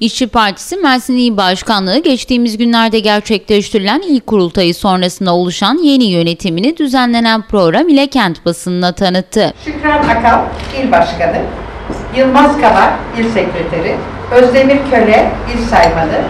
İşçi Partisi Mersin İl Başkanlığı geçtiğimiz günlerde gerçekleştirilen ilk kurultayı sonrasında oluşan yeni yönetimini düzenlenen program ile kent basınına tanıttı. Şükran Akal, İl Başkanı, Yılmaz Kavak, İl Sekreteri, Özdemir Köle, İl Saymanı,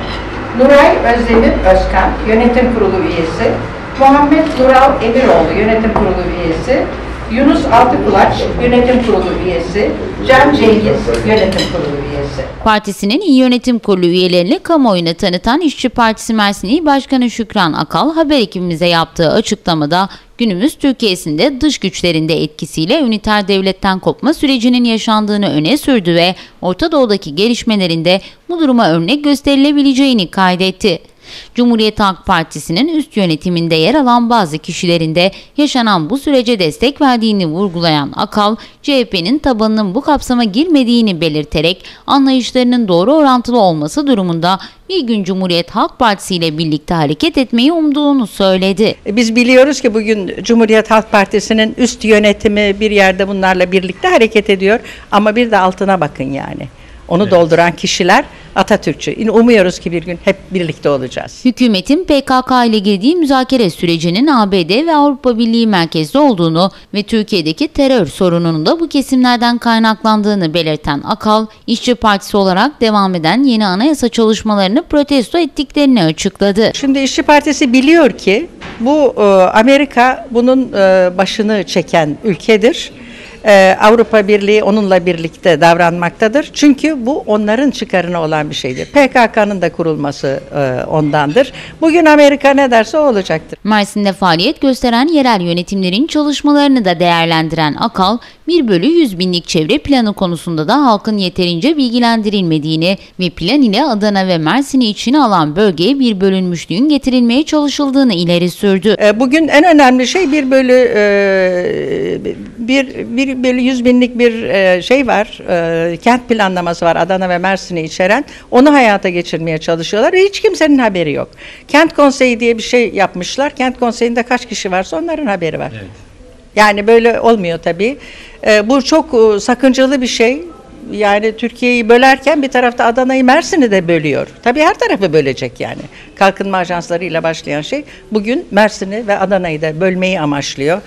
Nuray Özdemir Özkan, Yönetim Kurulu Üyesi, Muhammed Nural Emiroğlu, Yönetim Kurulu Üyesi, Yunus Altıkulaç, Yönetim Kurulu Üyesi, Can Cengiz, Yönetim Kurulu Üyesi. Partisinin İl Yönetim Kurulu üyelerini kamuoyuna tanıtan İşçi Partisi Mersin İl Başkanı Şükran Akal haber ekibimize yaptığı açıklamada günümüz Türkiye'sinde dış güçlerin de etkisiyle üniter devletten kopma sürecinin yaşandığını öne sürdü ve Orta Doğu'daki gelişmelerinde bu duruma örnek gösterilebileceğini kaydetti. Cumhuriyet Halk Partisi'nin üst yönetiminde yer alan bazı kişilerin de yaşanan bu sürece destek verdiğini vurgulayan Akal, CHP'nin tabanının bu kapsama girmediğini belirterek anlayışlarının doğru orantılı olması durumunda bir gün Cumhuriyet Halk Partisi ile birlikte hareket etmeyi umduğunu söyledi. E, Biz biliyoruz ki bugün Cumhuriyet Halk Partisi'nin üst yönetimi bir yerde bunlarla birlikte hareket ediyor. Ama bir de altına bakın yani. Onu dolduran kişiler Atatürkçü. Umuyoruz ki bir gün hep birlikte olacağız. Hükümetin PKK ile girdiği müzakere sürecinin ABD ve Avrupa Birliği merkezli olduğunu ve Türkiye'deki terör sorununun da bu kesimlerden kaynaklandığını belirten Akal, İşçi Partisi olarak devam eden yeni anayasa çalışmalarını protesto ettiklerini açıkladı. Şimdi İşçi Partisi biliyor ki bu e, Amerika bunun e, başını çeken ülkedir. E, Avrupa Birliği onunla birlikte davranmaktadır. Çünkü bu onların çıkarına olan bir şeydir. PKK'nın da kurulması e, ondandır. Bugün Amerika ne derse o olacaktır. Mersin'de faaliyet gösteren yerel yönetimlerin çalışmalarını da değerlendiren Akal, 1 bölü 100 binlik çevre planı konusunda da halkın yeterince bilgilendirilmediğini ve plan ile Adana ve Mersin'i içine alan bölgeye bir bölünmüşlüğün getirilmeye çalışıldığını ileri sürdü. E, Bugün en önemli şey bir bölü e, bir, bir bölü yüz binlik bir e, şey var. e, Kent planlaması var Adana ve Mersin'i içeren. Onu hayata geçirmeye çalışıyorlar ve hiç kimsenin haberi yok. Kent konseyi diye bir şey yapmışlar. Kent konseyinde kaç kişi varsa onların haberi var. Yani böyle olmuyor tabii. E, Bu çok sakıncalı bir şey. Yani Türkiye'yi bölerken bir tarafta Adana'yı Mersin'i de bölüyor. Tabii her tarafı bölecek yani. Kalkınma ajanslarıyla başlayan şey bugün Mersin'i ve Adana'yı da bölmeyi amaçlıyor.